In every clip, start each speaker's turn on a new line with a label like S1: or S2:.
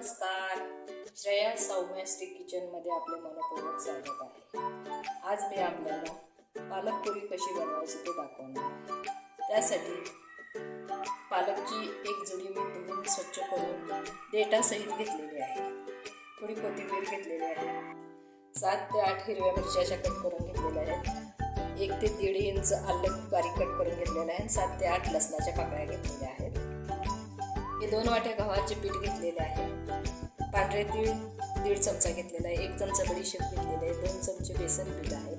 S1: नमस्कार. श्रेया सौम्याश्री किचनमध्ये आपले मनपूर्वक स्वागत आहे. आज मी आपल्याला पालक पुरी कशी बनवायची ते दाखवणार आहे. त्यासाठी पालकची एक जुडी मी धुवून स्वच्छ करून देठासहित घेतलेली आहे. थोडी कोथिंबीर घेतलेली आहे. सात ते आठ हिरव्या मिरच्या अशा कट करून घेतलेल्या आहेत. एक ते दीड इंच आलं बारीक कट करून घेतलेलं आहे आणि सात ते आठ लसणाच्या पाकळ्या घेतलेल्या आहेत. हे दोन वाट्या गव्हाचे पीठ घेतलेले आहे. पांढरे तीळ दीड चमचा घेतलेला आहे. एक चमचा बडीशेप घेतलेला आहे. दोन चमचे बेसन पीठ आहे.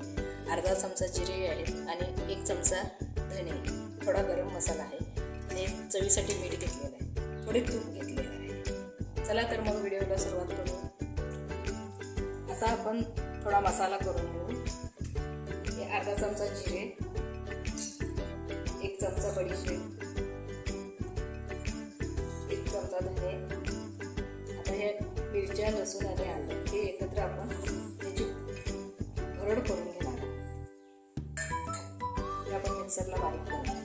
S1: अर्धा चमचा जिरे आहे आणि एक चमचा धणे. थोडा गरम मसाला आहे. आणि चवीसाठी मीठ घेतलेलं आहे. थोडे तूप घेतलेलं आहे. चला तर मग व्हिडिओला सुरुवात करू. आता आपण थोडा मसाला करून घेऊ. हे अर्धा चमचा जिरे एक चमचा बडीशेप लसूण आणि आलं हे एकत्र आपण त्याची भरड करून घेणार हे आपण मिक्सरला बारीक करू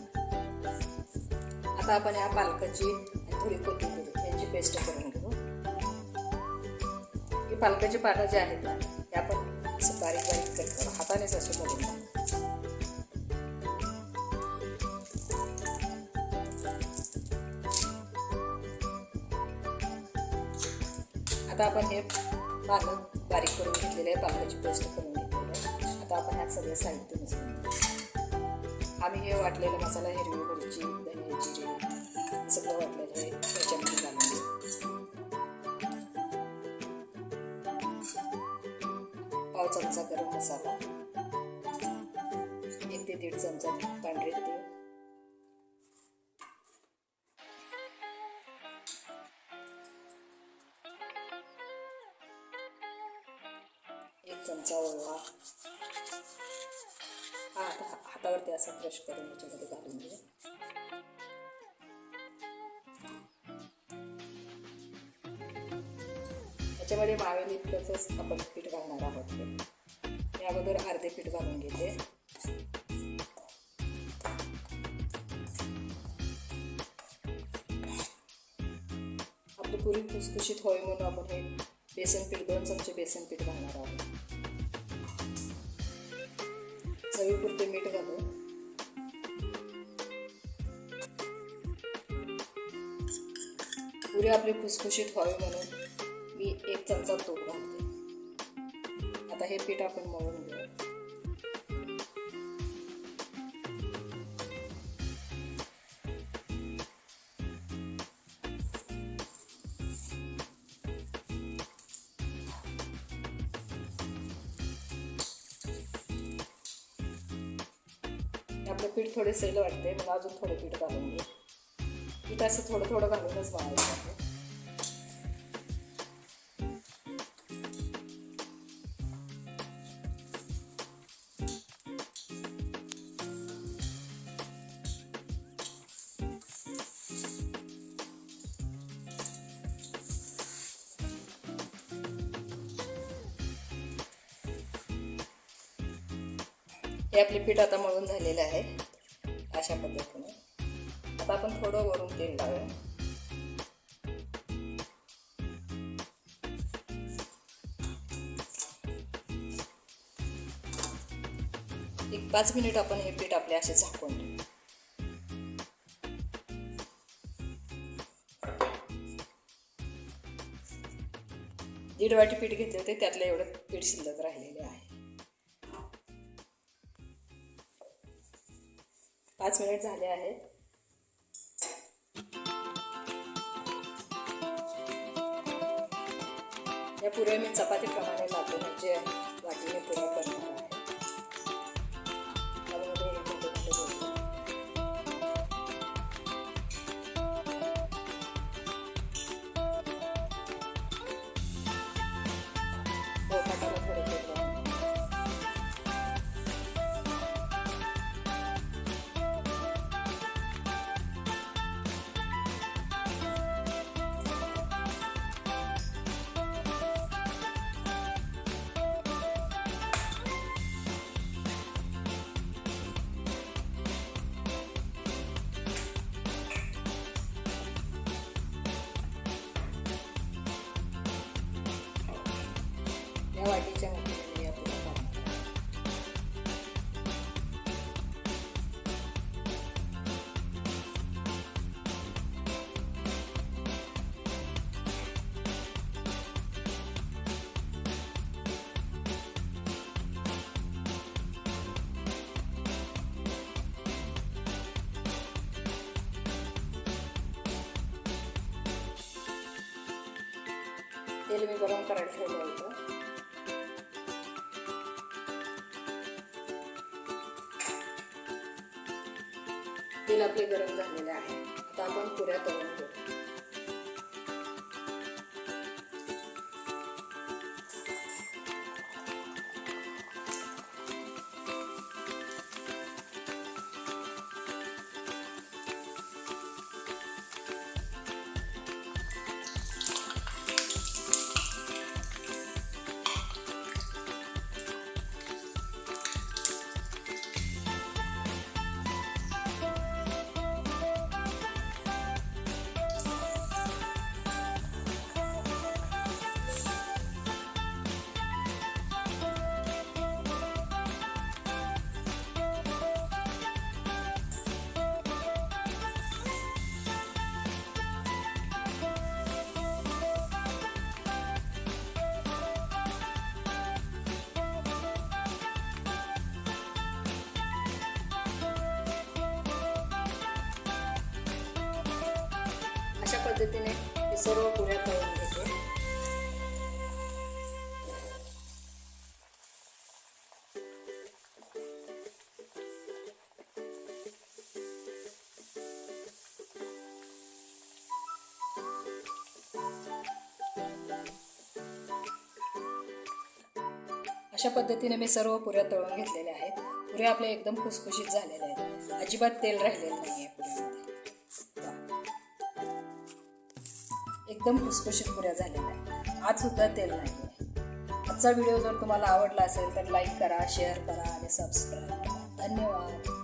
S1: आता आपण या पालकाची थोडी कोथिंबीर यांची पेस्ट करून घेऊ. हे पालकाची पानं जे आहेत ना ते आपण असं बारीक बारीक करतो करू. हातानेच असं करून आता आपण हे बांधून बारीक करून घेतलेले आहे. पालकाची पेस्ट करून घेतलेली आहे. आता आपण ह्यात सगळं साहित्य मिसळून आम्ही हे वाटलेलं मसाला हिरवी मिरची धने जिरे सगळं वाटलेलं आहे. त्याच्यामध्ये घालून घेऊ. पाव चमचा गरम मसाला. एक ते दीड चमचा पांढरे चमचा ओवा हा आता हातावरती असा ब्रश करून याच्यामध्ये घालून घे याच्यामध्ये मावेल इतकंच आपण पीठ घालणार आहोत. मी अगोदर अर्धे पीठ घालून घेते. आपली पुरी खुसखुशीत होई म्हणून आपण हे बेसन पीठ दोन चमचे बेसन पीठ घालणार आहोत. चवीपुरते मीठ घालू पुरी आपली खुसखुशीत व्हावी म्हणून मी एक चमचा तूप घालते. आता हे पीठ आपण मळून आपलं पीठ थोडे सैल वाटते मला अजून थोडं पीठ घालून घे. पीठ असं थोडं थोडं घालूनच मळायचं हे आपले पीठ आता मळून झालेलं आहे. अशा पद्धतीने. आता आपण थोडं वरून तेल लावूया. एक पाच मिनिट आपण हे पीठ आपले असे झाकून ठेवू. दीड वाटी पीठ घेतले होते त्यातलं एवढं पीठ शिल्लक राहिलेले आहे. पाच मिनिट झाले आहेत. या पुऱ्या मी चपातीप्रमाणे लावते म्हणजे वाटीने पुऱ्या करणार ह्या वाटीच्या मदतीने या पुऱ्या काढणार आहे. तेल मी गरम करायला ठेवलं होतं तेल आपले गरम झालेले आहे. आता आपण पुऱ्या तळून घेऊ. अशा पद्धतीने हे सर्व पुऱ्या तळून घेते. अशा पद्धतीने मी सर्व पुऱ्या तळून घेतलेल्या आहेत. पुऱ्या आपल्या एकदम खुसखुशीत झालेल्या आहेत. अजिबात तेल राहिलेलं नाही एकदम खुसखुशीत पुऱ्या झालेल्या आहेत. आज सुद्धा तेल नाही आजचा व्हिडिओ जर तुम्हाला आवडला असेल तर लाईक करा शेअर करा आणि सबस्क्राईब करा. धन्यवाद.